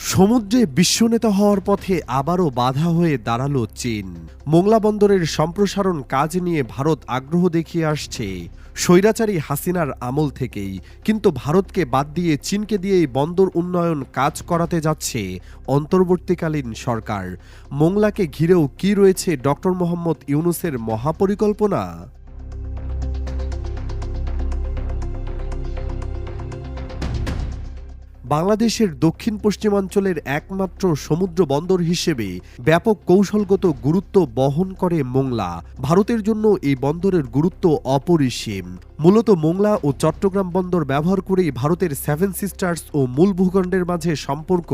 সমুদ্রে বিশ্বনেতা হওয়ার পথে আবারও বাধা হয়ে দাঁড়াল চীন। মোংলা বন্দরের সম্প্রসারণ কাজ নিয়ে ভারত আগ্রহ দেখিয়ে আসছে। স্বৈরাচারী হাসিনার আমল থেকেই। কিন্তু ভারতকে বাদ দিয়ে চীনকে দিয়েই বন্দর উন্নয়ন কাজ করাতে যাচ্ছে অন্তর্বর্তীকালীন সরকার। মোংলাকে ঘিরেও কি রয়েছে ডক্টর মোহাম্মদ ইউনুসের মহাপরিকল্পনা? বাংলাদেশের দক্ষিণ পশ্চিমাঞ্চলের একমাত্র সমুদ্র বন্দর হিসেবে ব্যাপক কৌশলগত গুরুত্ব বহন করে মোংলা। ভারতের জন্য এই বন্দরের গুরুত্ব অপরিসীম। মূলত মোংলা ও চট্টগ্রাম বন্দর ব্যবহার করেই ভারতের সেভেন সিস্টার্স ও মূল ভূখণ্ডের মাঝে সম্পর্ক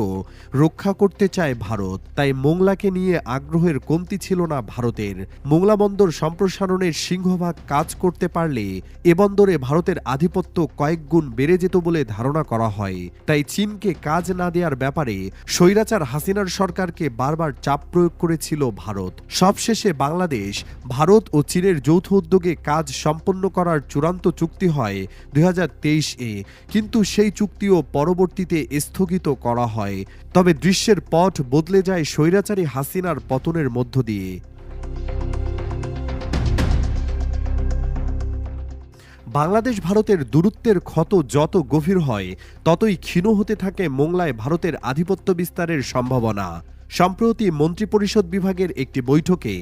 রক্ষা করতে চায় ভারত। তাই মোংলাকে নিয়ে আগ্রহের কমতি ছিল না ভারতের। মোংলা বন্দর সম্প্রসারণের সিংহভাগ কাজ করতে পারলে এ বন্দরে ভারতের আধিপত্য কয়েক গুণ বেড়ে যেত বলে ধারণা করা হয়। তাই চীনকে কাজ না দেওয়ার ব্যাপারে স্বৈরাচার হাসিনার সরকারকে বারবার চাপ প্রয়োগ করেছিল ভারত। সবশেষে বাংলাদেশ, ভারত ও চীনের যৌথ উদ্যোগে কাজ সম্পন্ন করার চূড়ান্ত চুক্তি হয় দু হাজার তেইশ এ কিন্তু সেই চুক্তিও পরবর্তীতে স্থগিত করা হয়। তবে দৃশ্যের পথ বদলে যায় স্বৈরাচারী হাসিনার পতনের মধ্য দিয়ে। বাংলাদেশ ভারতের দূরত্বের ক্ষত যত গভীর হয়, ততই ক্ষীণ হতে থাকে মোংলায় ভারতের আধিপত্য বিস্তারের সম্ভাবনা। সম্প্রতি মন্ত্রিপরিষদ বিভাগের একটি বৈঠকে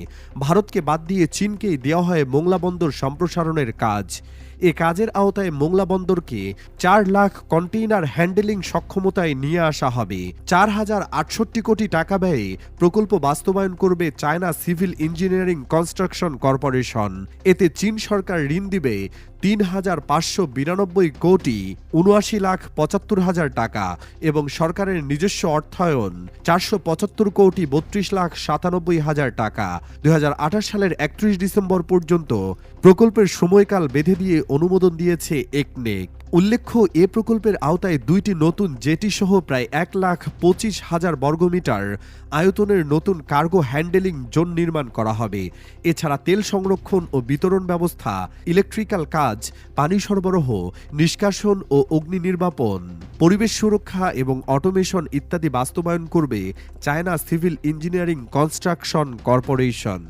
ভারতকে বাদ দিয়ে চীনকেই দেওয়া হয় মোংলা বন্দর সম্প্রসারণের কাজ। এ কাজের আওতায় মোংলা বন্দরকে চার লাখ কন্টেইনার হ্যান্ডেলিং সক্ষমতায় নিয়ে আসা হবে। চার হাজার আটষট্টি কোটি টাকা ব্যয়ে প্রকল্প বাস্তবায়ন করবে China civil engineering construction corporation. এতে চীন সরকার ঋণ দিবে তিন হাজার পাঁচশো বিরানব্বই কোটি উনআশি লাখ পঁচাত্তর হাজার টাকা এবং সরকারের নিজস্ব অর্থায়ন চারশো পঁচাত্তর কোটি বত্রিশ লাখ সাতানব্বই হাজার টাকা। দু হাজার আঠাশ সালের একত্রিশ ডিসেম্বর পর্যন্ত প্রকল্পের সময়কাল বেঁধে দিয়ে অনুমোদন দিয়েছে একনেক। উল্লেখ্য, এ প্রকল্পের আওতায় দুইটি নতুন জেটি সহ প্রায় এক লাখ পঁচিশ হাজার বর্গমিটার আয়তনের নতুন কার্গো হ্যান্ডেলিং জোন নির্মাণ করা হবে। এছাড়া তেল সংরক্ষণ ও বিতরণ ব্যবস্থা, ইলেকট্রিক্যাল কাজ, পানি সরবরাহ, নিষ্কাশন ও অগ্নি নির্বাপন, পরিবেশ সুরক্ষা এবং অটোমেশন ইত্যাদি বাস্তবায়ন করবে China civil engineering construction corporation.